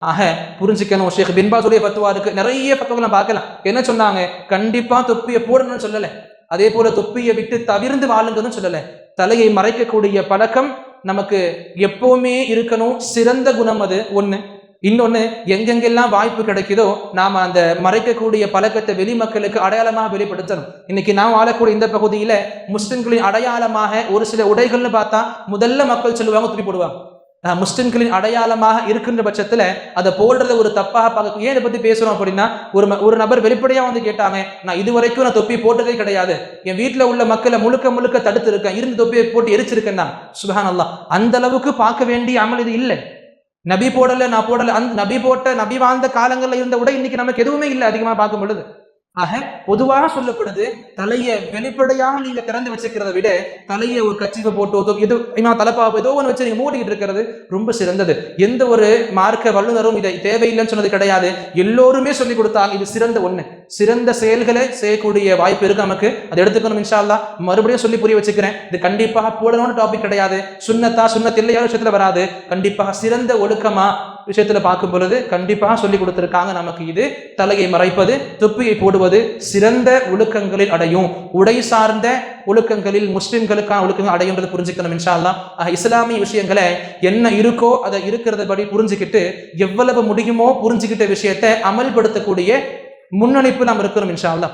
ஆக புரிஞ்சுக்கணும். ஷேக் பின்பாசுடைய பத்துவா இருக்கு. நிறைய பத்துவங்களை பார்க்கலாம். என்ன சொன்னாங்க? கண்டிப்பா தொப்பியை போடணும்னு சொல்லல. அதே போல தொப்பியை விட்டு தவிர்ந்து வாழுங்கன்னு சொல்லல. தலையை மறைக்கக்கூடிய பழக்கம் நமக்கு எப்பவுமே இருக்கணும். சிறந்த குணம் அது. ஒண்ணு. இன்னொன்னு எங்கெங்கெல்லாம் வாய்ப்பு கிடைக்குதோ நாம அந்த மறைக்கக்கூடிய பழக்கத்தை வெளி மக்களுக்கு அடையாளமாக வெளிப்படுத்தணும். இன்னைக்கு நாம் வாழக்கூடிய இந்த பகுதியில் முஸ்லிம்களின் அடையாளமாக ஒரு சில உடைகள்னு பார்த்தா முதல்ல மக்கள் சொல்லுவாங்க துப்பி போடுவாங்க. முஸ்லிம்களின் அடையாளமாக இருக்கின்ற பட்சத்துல அதை போடுறத ஒரு தப்பாக பார்க்க ஏன் இதை பத்தி பேசுறோம் அப்படின்னா ஒரு ஒரு நபர் வெளிப்படையாக வந்து கேட்டாங்க நான் இது வரைக்கும் நான் தொப்பி போட்டதே கிடையாது. என் வீட்டில் உள்ள மக்களை முழுக்க முழுக்க தடுத்து இருக்கேன். இருந்து தொப்பியை போட்டு எரிச்சிருக்கேன் நான் சுபஹான் அல்லா அந்த அளவுக்கு பார்க்க வேண்டிய அமல் இது இல்லை. நபி போடல நான் போடல. அந்த நபி போட்ட நபி வாழ்ந்த காலங்கள்ல இருந்த விட இன்னைக்கு நமக்கு எதுவுமே இல்லை அதிகமா பார்க்கும் பொழுது. ஆக பொதுவாக சொல்லப்படுது தலையை வெளிப்படையாக நீங்க திறந்து வச்சுக்கிறத விட தலையை ஒரு கச்சிப்பை போட்டு ஏதோ இமா தலைப்பாவு ஏதோ ஒன்று வச்சு நீங்க மூடிக்கிட்டு இருக்கிறது ரொம்ப சிறந்தது. எந்த ஒரு மார்க்க வல்லுநரும் இதை தேவையில்லைன்னு சொன்னது கிடையாது. எல்லோருமே சொல்லி கொடுத்தாங்க இது சிறந்த ஒண்ணு. சிறந்த செயல்களை செய்யக்கூடிய வாய்ப்பு இருக்கு நமக்கு. அதை எடுத்துக்கணும் இன்ஷால்லா மறுபடியும் சொல்லி புரிய வச்சுக்கிறேன். இது கண்டிப்பாக போடணும்னு டாபிக் கிடையாது. சுண்ணத்தா சுண்ணத் இல்லையா விஷயத்துல வராது. கண்டிப்பாக சிறந்த ஒழுக்கமா விஷயத்துல பார்க்கும் பொழுது கண்டிப்பாக சொல்லி கொடுத்துருக்காங்க நமக்கு இது. தலையை மறைப்பது தொப்பியை போடுவது சிறந்த ஒழுக்கங்களில் அடையும். உடை சார்ந்த ஒழுக்கங்களில் முஸ்லிம்களுக்கான ஒழுக்கங்கள் அடையுன்றது புரிஞ்சுக்கணும் இன்ஷால்லா இஸ்லாமிய விஷயங்களை என்ன இருக்கோ அதை இருக்கிறத படி புரிஞ்சுக்கிட்டு எவ்வளவு முடியுமோ புரிஞ்சுக்கிட்ட விஷயத்தை அமல்படுத்தக்கூடிய முன்னணிப்பு நாம் இருக்கிறோம் இன்ஷா அல்லா